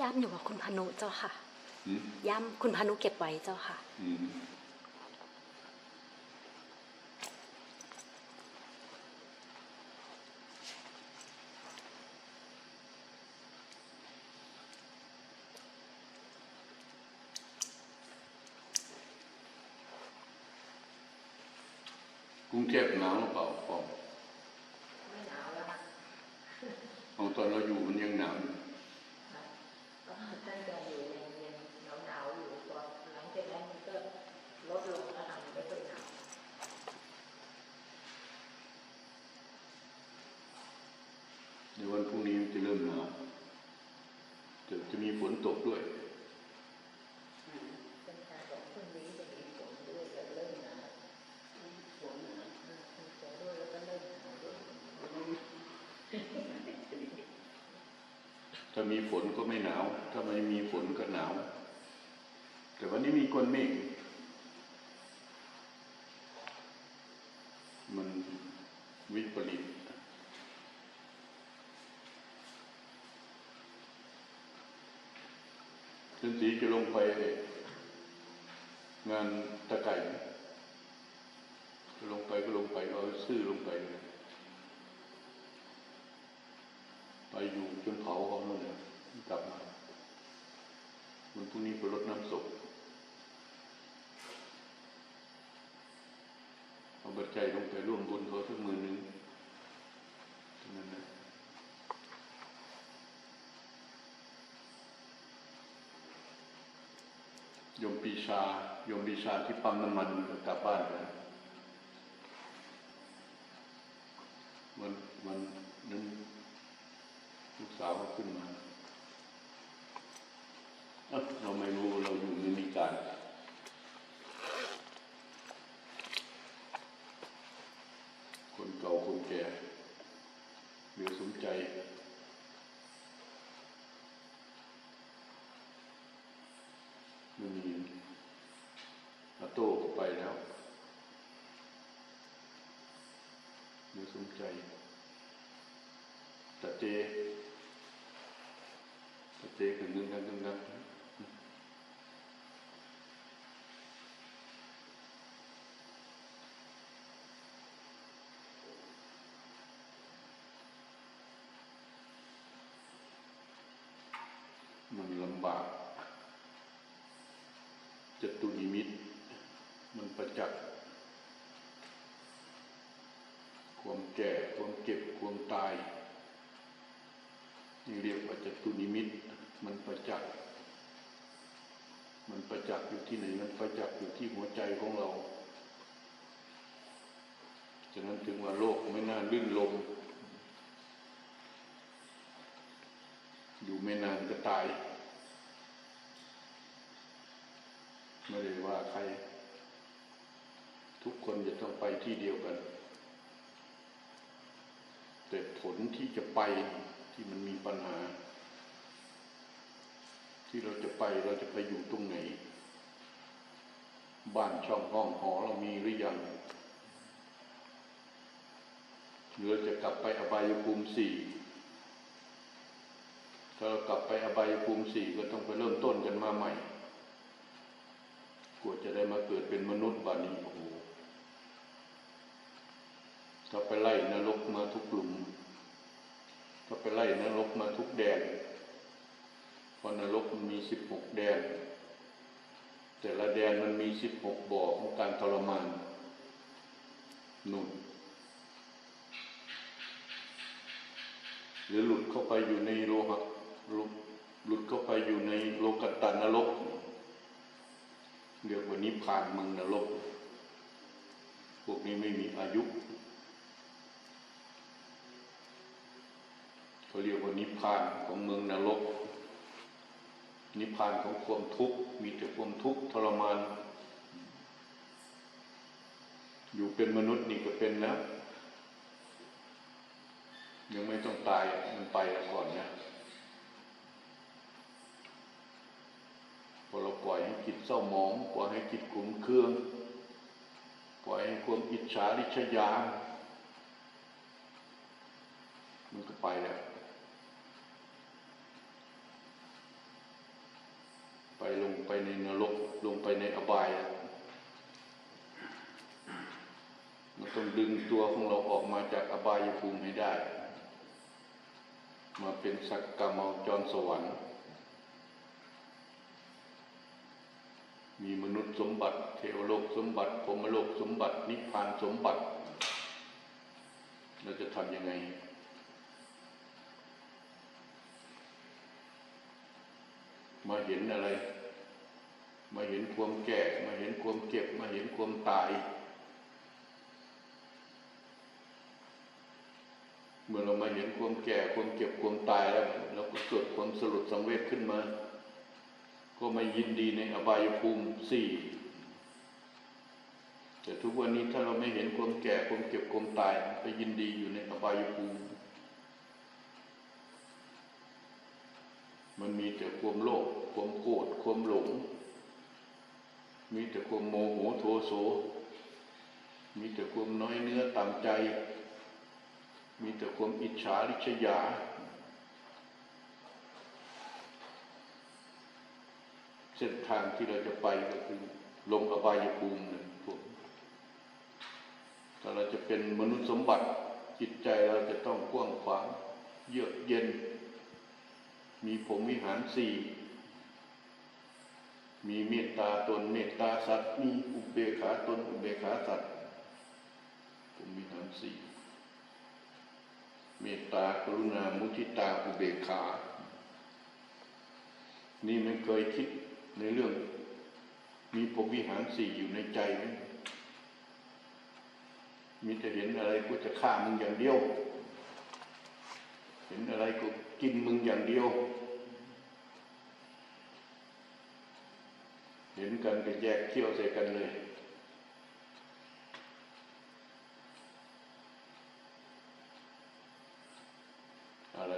ย่ามอยู่กับคุณพานุเจ้าค่ะอืมย่ามคุณพานุเก็บไว้เจ้าค่ะอืมกรุงเทพหนาวหรือเปล่าปอม ไม่หนาวแล้วค่ะ เอาตอนเราอยู่มันยังหนาวอยู่ ก็ท่านจะอยู่ยังยังหนาวหนาวๆอยู่พอหลังจากนั้นมันก็ลดลงแล้วค่ะมันไม่ค่อยหนาว ในวันพรุ่งนี้จะเริ่มหนาวจะจะมีฝนตกด้วยเป็นการบอกพรุ่งนี้จะมีฝนด้วยแล้วเริ่มหนาวมีฝนหนาวมีฝนด้วยแล้วก็เริ่มหนาวด้วยถ้ามีฝนก็ไม่หนาว ถ้าไม่มีฝนก็หนาว แต่วันนี้มีก้อนเมฆ มันวิปริต จนสีจะลงไปงานตะไก่จะลงไปก็ลงไปเอาซื่อลงไปเลยไปอยู่จนเผาเขาเลยกลับมาวันพรุ่งนี้ไปรดน้ำศพเอาบัตรใจลงไปร่วมบุญเขาสักมือหนึ่งเท่านั้นนะโยมปีชา ยมปีชาที่ปั๊มน้ำมันกลับบ้านไปมันมันนั้น ลูกสาวเขาขึ้นมาเอ้าเราไม่รู้เราอยู่ในมีการ คนเก่าคนแก่เหลือสมใจไม่มีอาโต้ก็ ไปแล้วเหลือสมใจตะเจตะเจกันนึงกันนึงกันมันลำบากจตุนิมิต มัน ประจักษ์ความแก่ความเก็บความตายนี่เรียกว่าจตุนิมิต มันประจักษ์มันประจักษ์อยู่ที่ไหนมันประจักษ์อยู่ที่หัวใจของเราฉะนั้นถึงว่าโลกไม่น่าลื่นลมอยู่ไม่นานก็ตาย ไม่ได้ว่าใคร ทุกคนจะต้องไปที่เดียวกัน แต่ผลที่จะไปที่มันมีปัญหา ที่เราจะไปเราจะไปอยู่ตรงไหน บ้านช่องห้องหอเรามีหรือยังหรือจะกลับไปอบายภูมิสี่ถ้าเรากลับไปอบายภูมิสี่ก็ต้องไปเริ่มต้นกันมาใหม่กว่าจะได้มาเกิดเป็นมนุษย์บานี้โอ้โห ถ้าไปไล่นรกมาทุกหลุมก็ไปไล่นรกมาทุกแดนเพราะนรกมันมีสิบหกแดน แต่ละแดนมันมีสิบหกบ่อของการทรมานนุ่นหรือหลุดเข้าไปอยู่ในโลหะหลุดเข้าไปอยู่ในโลกตานรกเรียกว่านิพพานมืองนรก พวกนี้ไม่มีอายุ เขาเรียกว่านิพพานของเมืองนรก นิพพานของความทุกข์มีแต่ความทุกข์ทรมาน อยู่เป็นมนุษย์นี่ก็เป็นแล้วยังไม่ต้องตายมันไปแล้วก่อนนะพอเราปล่อยให้จิตเศร้าหมองปล่อยให้จิตขุ่นเคืองปล่อยให้ความอิจฉาริษยามันก็ไปแล้ว ไป ในนรกลงไปในอบายอะมันต้องดึงตัวของเราออกมาจากอบายภูมิให้ได้ มาเป็นสักกรรมอาจรสวรรค์ มีมนุษย์สมบัติ เทวโลกสมบัติพรมโลกสมบัติ นิพพานสมบัติ เราจะทำยังไงมาเห็นอะไร มาเห็นความแก่มาเห็นความเจ็บ มาเห็นความตาย เมื่อเรามาเห็นความแก่ความเจ็บความตายแล้วเราก็เกิดความสลดสังเวชขึ้นมา ก็ม่ยินดีในอบายภูมิสี่แต่ทุกวันนี้ถ้าเราไม่เห็นความแก่ความเจ็บความตายไปยินดีอยู่ในอบายภูมิมันมีแต่ความโลภความโกรธความหลง มีแต่ความโมโหโทโส มีแต่ความน้อยเนื้อต่ำใจ มีแต่ความอิจฉาริษยา เส้นทางที่เราจะไปก็คือลงอบายภูมิหนึ่งพวกถ้าเราจะเป็นมนุษย์สมบัติจิตใจเราจะต้องกว้างขวาง เยือกเย็น มีผมวิหารสี่ มีเมตตาตนเมตตาสัตว์ มีอุเบกขาตนอุเบกขาสัตว์ผมวิหารสี่เมตตากรุณามุทิตาอุเบกขา นี่มันเคยคิดในเรื่อง มีผมวิหารสี่อยู่ในใจไหมมีแต่เห็นอะไรก็จะฆ่ามึงอย่างเดียว เห็นอะไรก็กินมึงอย่างเดียว เห็นกันก็แยกเขี้ยวใส่กันเลยอะไร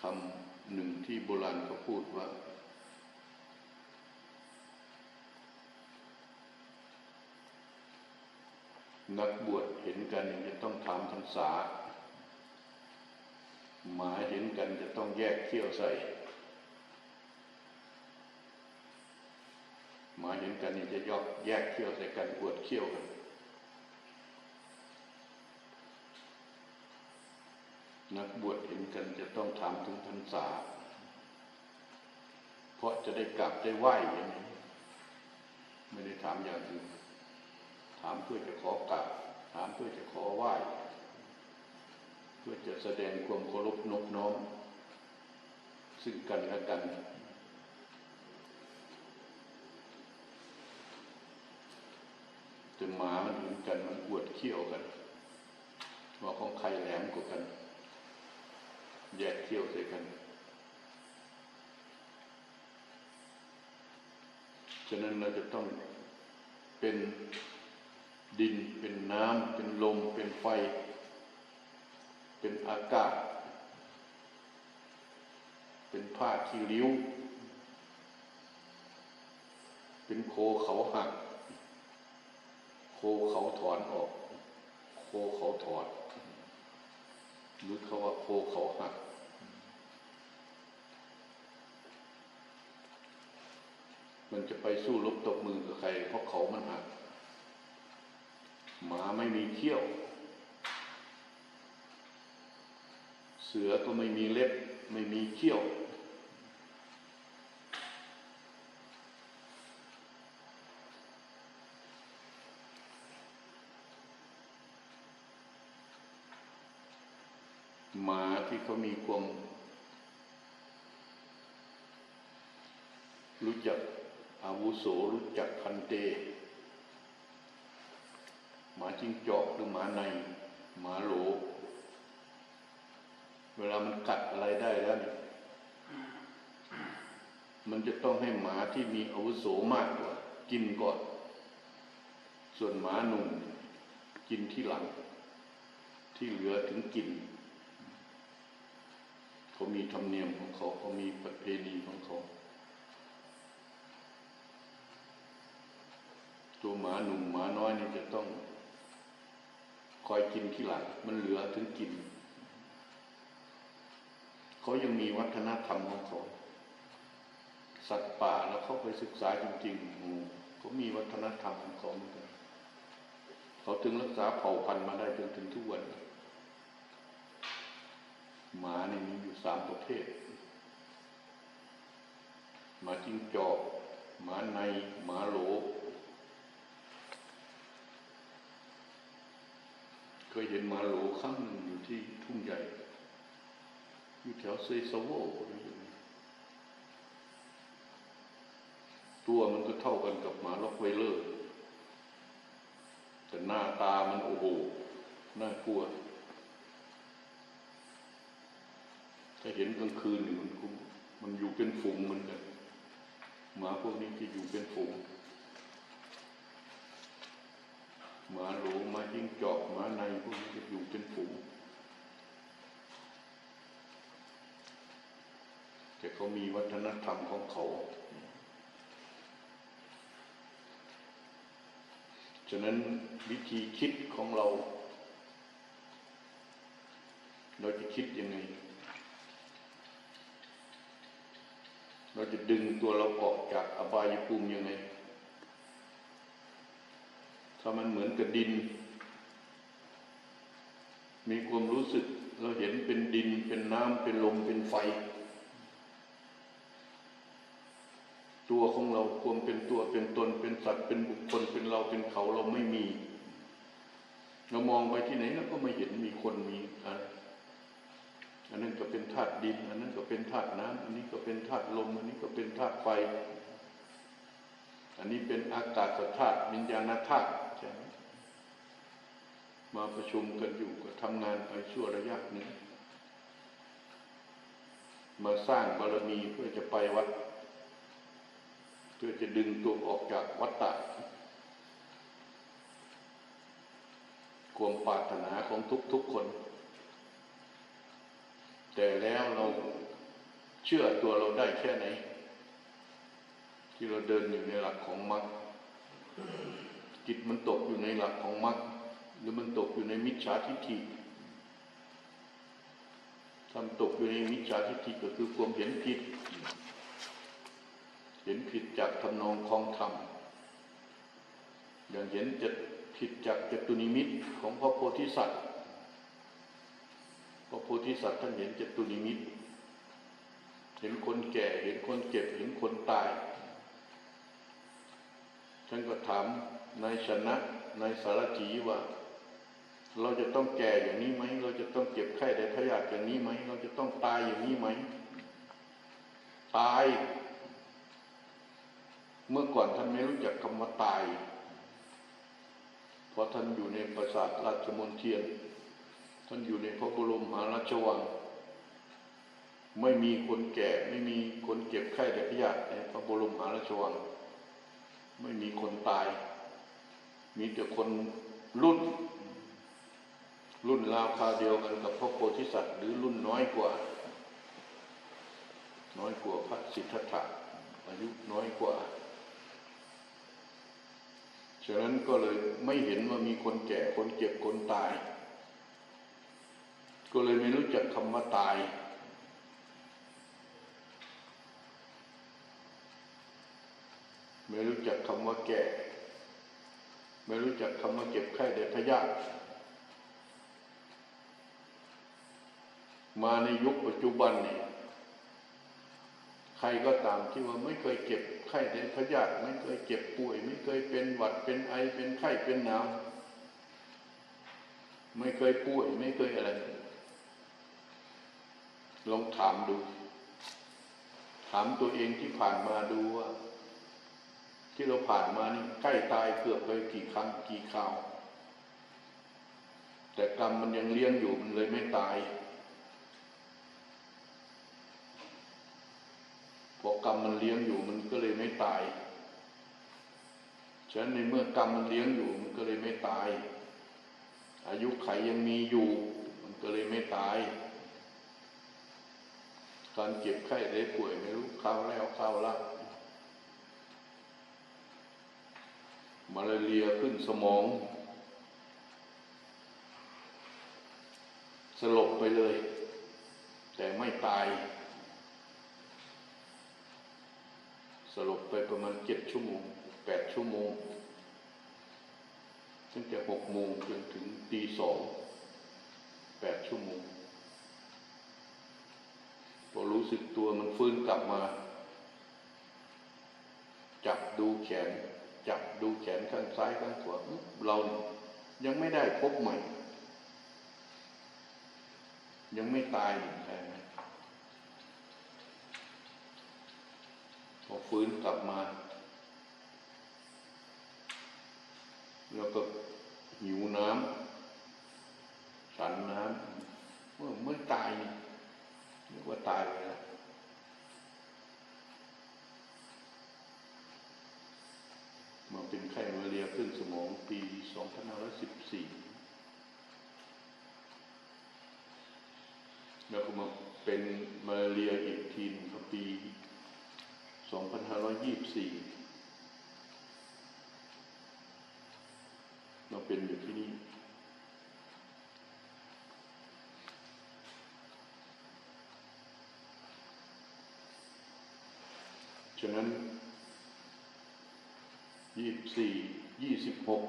คำหนึ่งที่โบราณเขาพูดว่า นักบวชเห็นกันจะต้องถามพรรษาหมาเห็นกันจะต้องแยกเขี้ยวใส่ หมาเห็นกันนี่จะยอกแยกเขี้ยวใส่กันอวดเขี้ยวกันนักบวชเห็นกันจะต้องถามถึงพรรษา เพราะจะได้กลับได้ไหวอย่างนี้ ไม่ได้ถามอย่างอื่นถามเพื่อจะขอกราบถามเพื่อจะขอไหวเพื่อจะแสดงความเคารพนบน้อมซึ่งกันและกัน แต่หมามันเห็นกันมันอวดเขี้ยวกันว่าของใครแหลมกว่ากันแยกเขี้ยวใส่กัน ฉะนั้นเราจะต้องเป็นดินเป็นน้ำเป็นลม เป็นไฟ เป็นอากาศ เป็นผ้าขี้ริ้ว เป็นโคเขาหัก โคเขาถอนออก โคเขาถอดหรือเขาว่าโคเขาหักมันจะไปสู้รบตบมือกับใครเพราะเขามันหักหมาไม่มีเขี้ยว เสือก็ไม่มีเล็บ ไม่มีเขี้ยว ห มาที่เขามีความรู้จักอาวุโสรู้จักพันเต หมาจิ้งจอกหรือหมาในหมาโหล เวลามันกัดอะไรได้แล้วเนี่ยมันจะต้องให้หมาที่มีอาวุโสมากกว่า กินก่อน ส่วนหมาหนุ่มกินที่หลัง ที่เหลือถึงกิน เขามีธรรมเนียมของเขาเขามีประเพณีของเขา ตัวหมาหนุ่มหมาน้อยนี่จะต้อง คอยกินที่หลังมันเหลือถึงกิน เขายังมีวัฒนธรรมของเขา สัตว์ป่าแล้วเขาไปศึกษาจริงๆเขามีวัฒนธรรมของเขาเหมือนกันเขาถึงรักษาเผ่าพันธุ์มาได้จนถึงทุกวันนี้ หมานี่มีอยู่สามประเภทหมาจิ้งจอกหมาในหมาโหลเคยเห็นหมาโหลครั้งหนึ่งอยู่ที่ทุ่งใหญ่ อยู่แถวเซซาโวอรอย่างนี้ตัวมันก็เท่ากันกับหมาล็อกไวเลอร์ แต่หน้าตามันโอ้โห น่ากลัว ถ้าเห็นกลางคืนนี่มันคงมันอยู่เป็นฝูงเหมือนกันหมาพวกนี้จะอยู่เป็นฝูงหมาหลหมาจิ้งจอกหมาในพวกนี้จะอยู่เป็นฝูงแต่เขามีวัฒนธรรมของเขา ฉะนั้นวิธีคิดของเรา เราจะคิดยังไง เราจะดึงตัวเราออกจากอบายภูมิยังไง ถ้ามันเหมือนกับดิน มีความรู้สึกเราเห็นเป็นดินเป็นน้ำเป็นลมเป็นไฟ ตัวของเราความเป็นตัวเป็นตนเป็นสัตว์เป็นบุคคลเป็นเราเป็นเขาเราไม่มี เรามองไปที่ไหนเราก็ไม่เห็นมีคนมีอะไร อันนั้นก็เป็นธาตุดิน อันนั้นก็เป็นธาตุน้ำอันนี้ก็เป็นธาตุลม อันนี้ก็เป็นธาตุไฟ อันนี้เป็นอากาศธาตุวิญญาณธาตุใช่ไหมมาประชุมกันอยู่ก็ทำงานไปชั่วระยะหนึ่งมาสร้างบารมีเพื่อจะไปวัด เพื่อจะดึงตัวออกจากวัฏฏะความปรารถนาของทุกๆคน แต่แล้วเราเชื่อตัวเราได้แค่ไหน ที่เราเดินอยู่ในหลักของมรรคจิตมันตกอยู่ในหลักของมรรคหรือมันตกอยู่ในมิจฉาทิฏฐิทำตกอยู่ในมิจฉาทิฏฐิก็คือความเห็นผิด เห็นผิดจากทำนองคลองธรรมอย่างเห็นจะผิดจากจตุนิมิตของพระโพธิสัตว์ พระโพธิสัตว์ท่านเห็นจตุนิมิต เห็นคนแก่ เห็นคนเจ็บ เห็นคนตาย ท่านก็ถามนายชนะนายสารจีว่า เราจะต้องแก่อย่างนี้ไหม เราจะต้องเจ็บไข้ได้พยาธิอย่างนี้ไหม เราจะต้องตายอย่างนี้ไหม ตาย เมื่อก่อนท่านไม่รู้จักคำว่าตาย เพราะท่านอยู่ในปราสาทราชมนเทียน ท่านอยู่ในพระบรมมหาราชวัง ไม่มีคนแก่ไม่มีคนเจ็บไข้ได้พยาธิในพระบรมมหาราชวัง ไม่มีคนตาย มีแต่คนรุ่น รุ่นราวคาเดียวกันกับพระโพธิสัตว์ หรือรุ่นน้อยกว่า น้อยกว่าพระสิทธัตถะอายุน้อยกว่าฉะนั้นก็เลยไม่เห็นว่ามีคนแก่คนเจ็บคนตาย ก็เลยไม่รู้จักคำว่าตาย ไม่รู้จักคำว่าแก่ ไม่รู้จักคำว่าเจ็บไข้ได้พยาธิมาในยุคปัจจุบันนี่ใครก็ตามที่ว่าไม่เคยเจ็บไข้ได้พยาธิไม่เคยเจ็บป่วย ไม่เคยเป็นหวัดเป็นไอเป็นไข้เป็นหนาวไม่เคยป่วยไม่เคยอะไร ลองถามดู ถามตัวเองที่ผ่านมาดูว่า ที่เราผ่านมานี่ใกล้ตายเกือบไปกี่ครั้งกี่คราวแต่กรรมมันยังเลี้ยงอยู่มันเลยไม่ตายพอกรรมมันเลี้ยงอยู่มันก็เลยไม่ตาย ฉะนั้นในเมื่อกรรมมันเลี้ยงอยู่มันก็เลยไม่ตาย อายุไขยังมีอยู่ มันก็เลยไม่ตาย การเจ็บไข้ได้ป่วยไม่รู้คราวแล้วคราวละมาลาเรียขึ้นสมอง สลบไปเลย แต่ไม่ตาย สลบไปประมาณเจ็ดชั่วโมงแปดชั่วโมงตั้งแต่หกโมงจนถึงตีสองแปดชั่วโมง สึกตัวมันฟื้นกลับมา จับดูแขน จับดูแขนข้างซ้ายข้างขวาเรายังไม่ได้พบใหม่ ยังไม่ตายอยู่ใช่ไหมพอฟื้นกลับมา แล้วก็หิวน้ำฉันน้ำเมื่อไม่ตายนี่ นึกว่าตายไปแล้วมาเป็นไข้มาเรียขึ้นสมองปี 2514 แล้วก็มาเป็นมาเรียอีกทีนึงก็ปี 2524 เราเป็นอยู่ที่นี่ ฉะนั้นยี่สิบสี่ยี่สิบหก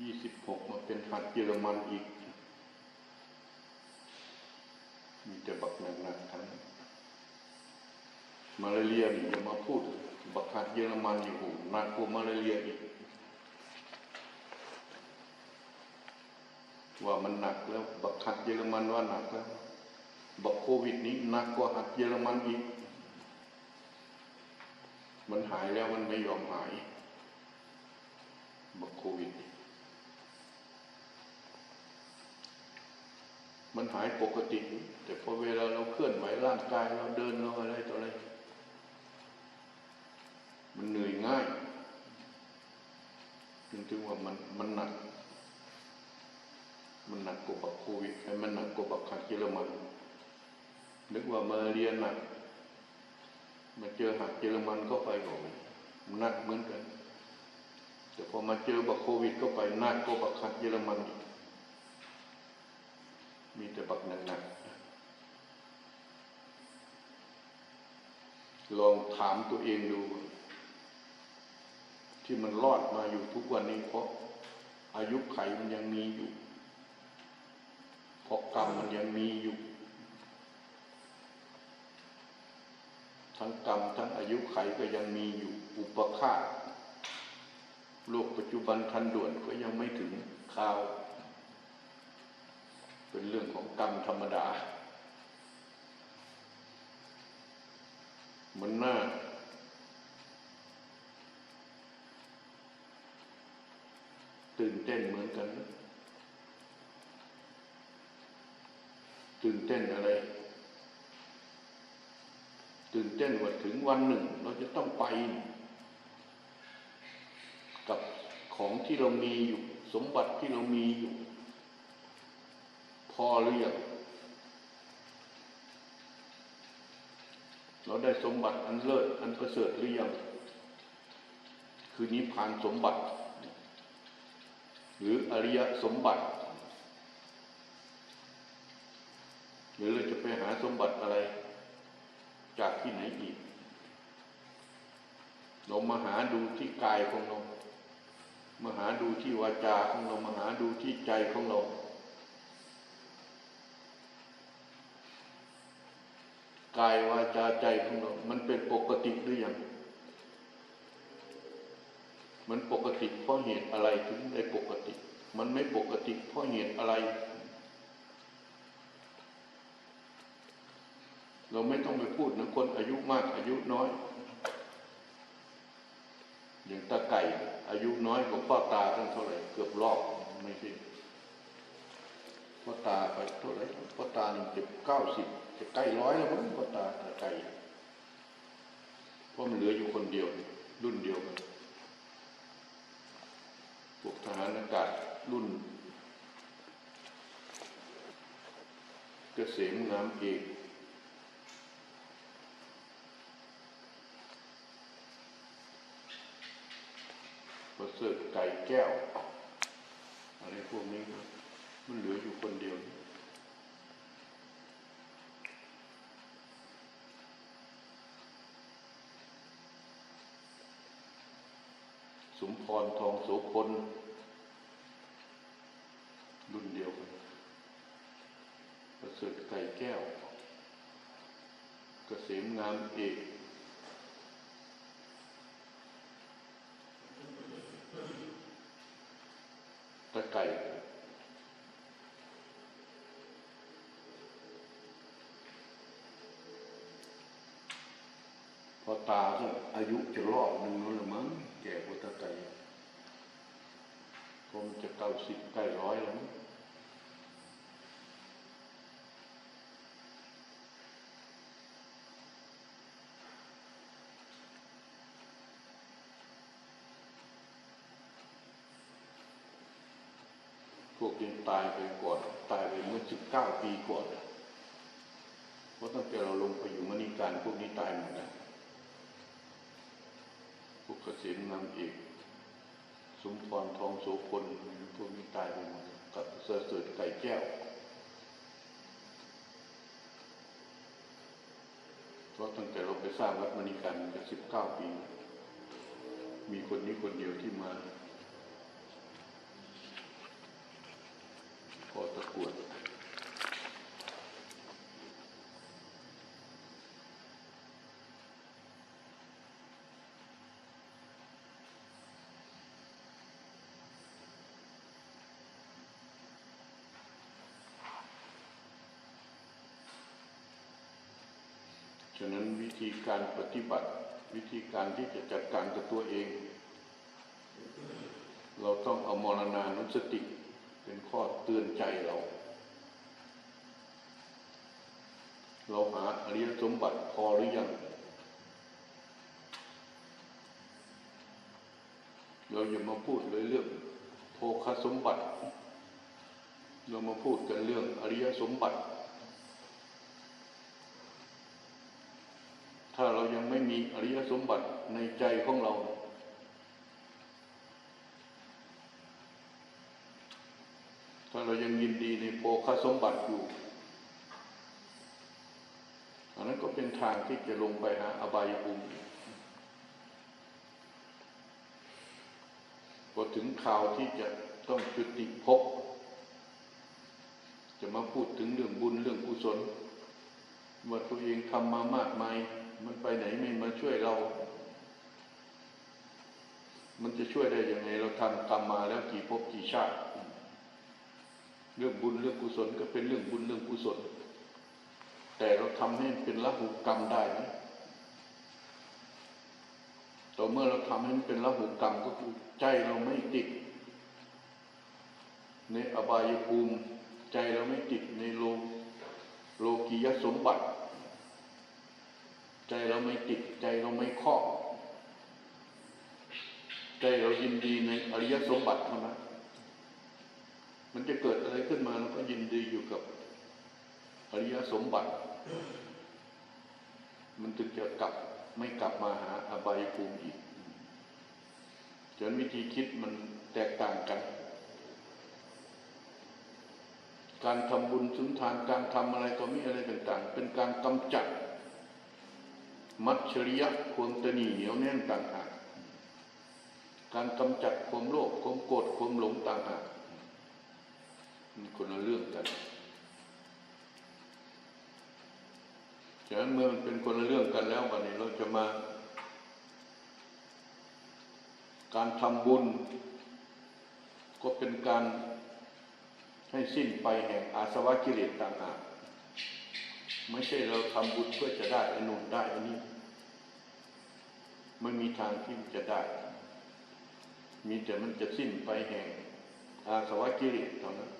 ยี่สิบหกมาเป็นหัดเยอรมันอีก มีแต่บักหนักๆทั้งนั้นมาลาเรียนี่อย่ามาพูด บักหัดเยอรมันอยู่หนักกว่ามาลาเรียอีก ว่ามันหนักแล้ว บักหัดเยอรมันว่าหนักแล้วบักโควิดนี้หนักกว่าหัดเยอรมันอีก มันหายแล้วมันไม่ยอมหายบอกโควิด มันหายปกติ แต่พอเวลาเราเคลื่อนไหวร่างกายเราเดินเราอะไรต่ออะไร มันเหนื่อยง่ายถึงถึงว่ามันมันหนัก มันหนักกว่าบักโควิดไอ้มันหนักกว่าบักขัดเยอรมันนึกว่ามาเรียนหนัก มาเจอหักเยอรมันก็ไปก็หนักเหมือนกัน แต่พอมาเจอบักโควิดก็ไปหนักก็บักหักเยอรมันอีกมีแต่บักหนักๆลองถามตัวเองดู ที่มันรอดมาอยู่ทุกวันนี้เพราะอายุไขมันยังมีอยู่เพราะกรรมมันยังมีอยู่ ทั้งกรรมทั้งอายุไขก็ยังมีอยู่อุปฆาตโลกปัจจุบันทันด่วนก็ยังไม่ถึงคราว เป็นเรื่องของกรรมธรรมดา มันน่าตื่นเต้นเหมือนกัน ตื่นเต้นอะไร ตื่นเต้นว่าถึงวันหนึ่ง เราจะต้องไป กับของที่เรามีอยู่ สมบัติที่เรามีอยู่ พอหรือยังเราได้สมบัติอันเลิศอันประเสริฐหรือยังคือนิพพานสมบัติ หรืออริยสมบัติ หรือเราจะไปหาสมบัติอะไร จากที่ไหนอีกเรามาหาดูที่กายของเรามาหาดูที่วาจาของเรามาหาดูที่ใจของเรา กายวาจาใจของเรา มันเป็นปกติหรือยัง มันปกติเพราะเหตุอะไรถึงได้ปกติ มันไม่ปกติเพราะเหตุอะไร เราไม่ต้องไปพูดนะคนอายุมากอายุน้อย อย่างตาไก่อายุน้อยกว่าพ่อตาตั้งเท่าไหร่เกือบรอบไม่ใช่พ่อตาไปเท่าไหร่พ่อตาหนึ่งเจ็บเก้าสิบจะใกล้ร้อยแล้วมั้งพ่อตาตาไก่เพราะมันเหลืออยู่คนเดียว รุ่นเดียวกันพวกทหารอากาศรุ่นเกษมงามเอก ประเสริฐไก่แก้วอะไรพวกนี้มันเหลืออยู่คนเดียวสมพรทองโสพลรุ่นเดียวกันประเสริฐไก่แก้วกเกษมงามเอก อตาก็อายุจะรอบหนึ่งแล้วละมั้งแก่กว่าตะไก่คงจะเก้าสิบใกล้ร้อยแล้วมั้งพวกนี้ตายไปก่อนตายไปเมื่อสิบเก้าปีก่อนเพราะตั้งแต่เราลงไปอยู่มณีการพวกนี้ตายหมดแล้ว พวกเกษมนำเอกสมพรทองโสพลพวกนี้ตายไปหมดกับเสือเสือไก่แก้วเพราะตั้งแต่เราไปสร้างวัดมณีกันกันสิบเก้าปี มีคนนี้คนเดียวที่มาขอตะกรวด ฉะนั้นวิธีการปฏิบัติวิธีการที่จะจัดการกับตัวเอง เราต้องเอามรณานุสติเป็นข้อเตือนใจเรา เราหาอริยสมบัติพอหรือยัง เราอย่ามาพูดเลยเรื่องโภคสมบัติ เรามาพูดกันเรื่องอริยสมบัติ ถ้าเรา ยังไม่มีอริยสมบัติในใจของเรา ถ้าเรายังยินดีในโภคสมบัติอยู่อันนั้นก็เป็นทางที่จะลงไปหาอบายภูมิพอถึงข่าวที่จะต้องจุติภพจะมาพูดถึงเรื่องบุญเรื่องกุศลว่าตัวเองทำมามากมาย มันไปไหนไม่มาช่วยเรา มันจะช่วยได้ยังไง เราทำกรรมมาแล้วกี่ภพกี่ชาติ เรื่องบุญเรื่องกุศลก็เป็นเรื่องบุญเรื่องกุศล แต่เราทำให้เป็นละหุกรรมได้ไหมต่อเมื่อเราทำให้มันเป็นละหุกรรมก็คือใจเราไม่ติด ในอบายภูมิ ใจเราไม่ติดในโลโลกียสมบัติ ใจเราไม่ติดใจเราไม่ครอบใจเรายินดีในอริยสมบัติเท่านั้นมันจะเกิดอะไรขึ้นมาเราก็ยินดีอยู่กับอริยสมบัติ มันถึงจะกลับไม่กลับมาหาอบายภูมิอีกฉะนั้นวิธีคิดมันแตกต่างกัน การทำบุญสุนทานการทำอะไรต่อมีอะไรต่าง ๆ เป็นการกำจัด มัจฉริยะความตนีเหนียวแน่นต่างหากการกำจัดความโลภความโกรธความหลงต่างหากมันคนละเรื่องกันฉะนั้นเมื่อมันเป็นคนละเรื่องกันแล้ววันนี้เราจะมา การทำบุญ ก็เป็นการให้สิ้นไปแห่งอาสวะกิเลสต่างหาก ไม่ใช่เราทำบุญเพื่อจะได้อันนู้นได้อันนี้ไม่มีทางที่จะได้ มีแต่มันจะสิ้นไปแห่งอาสวะกิเลสเท่านั้น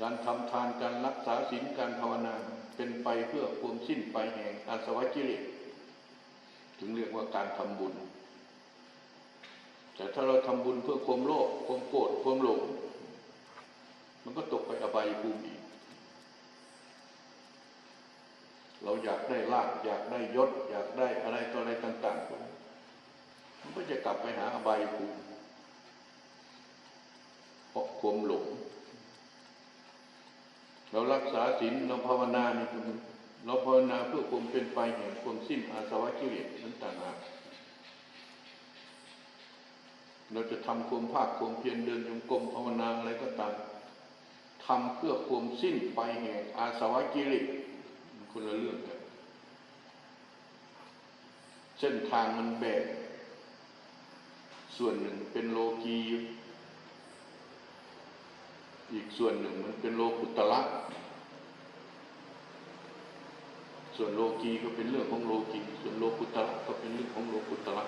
การทำทานการรักษาศีลการภาวนาเป็นไปเพื่อความสิ้นไปแห่งอาสวะกิเลสถึงเรียกว่าการทำบุญ แต่ถ้าเราทำบุญเพื่อความโลภความโกรธความหลงมันก็ตกไปอบายภูมิอีก เราอยากได้ลาภอยากได้ยศ อยากได้อะไรต่ออะไรต่างๆมันก็จะกลับไปหาอบายภูมิเพราะความหลงเรารักษาศีลเราภาวนานี่คือเราภาวนาเพื่อความเป็นไปแห่งความสิ้นอาสวะกิเลสนั้นต่างหากเราจะทำความภาคความเพียรเดินจงกรมภาวนาอะไรก็ตามทำเพื่อความสิ้นไปแห่งอาสวะกิเลส คนละเรื่องกันเส้นทางมันแบ่งส่วนหนึ่งเป็นโลกีอีกส่วนหนึ่งมันเป็นโลกุตละส่วนโลกีก็เป็นเรื่องของโลกีส่วนโลกุตละก็เป็นเรื่องของโลกุตละ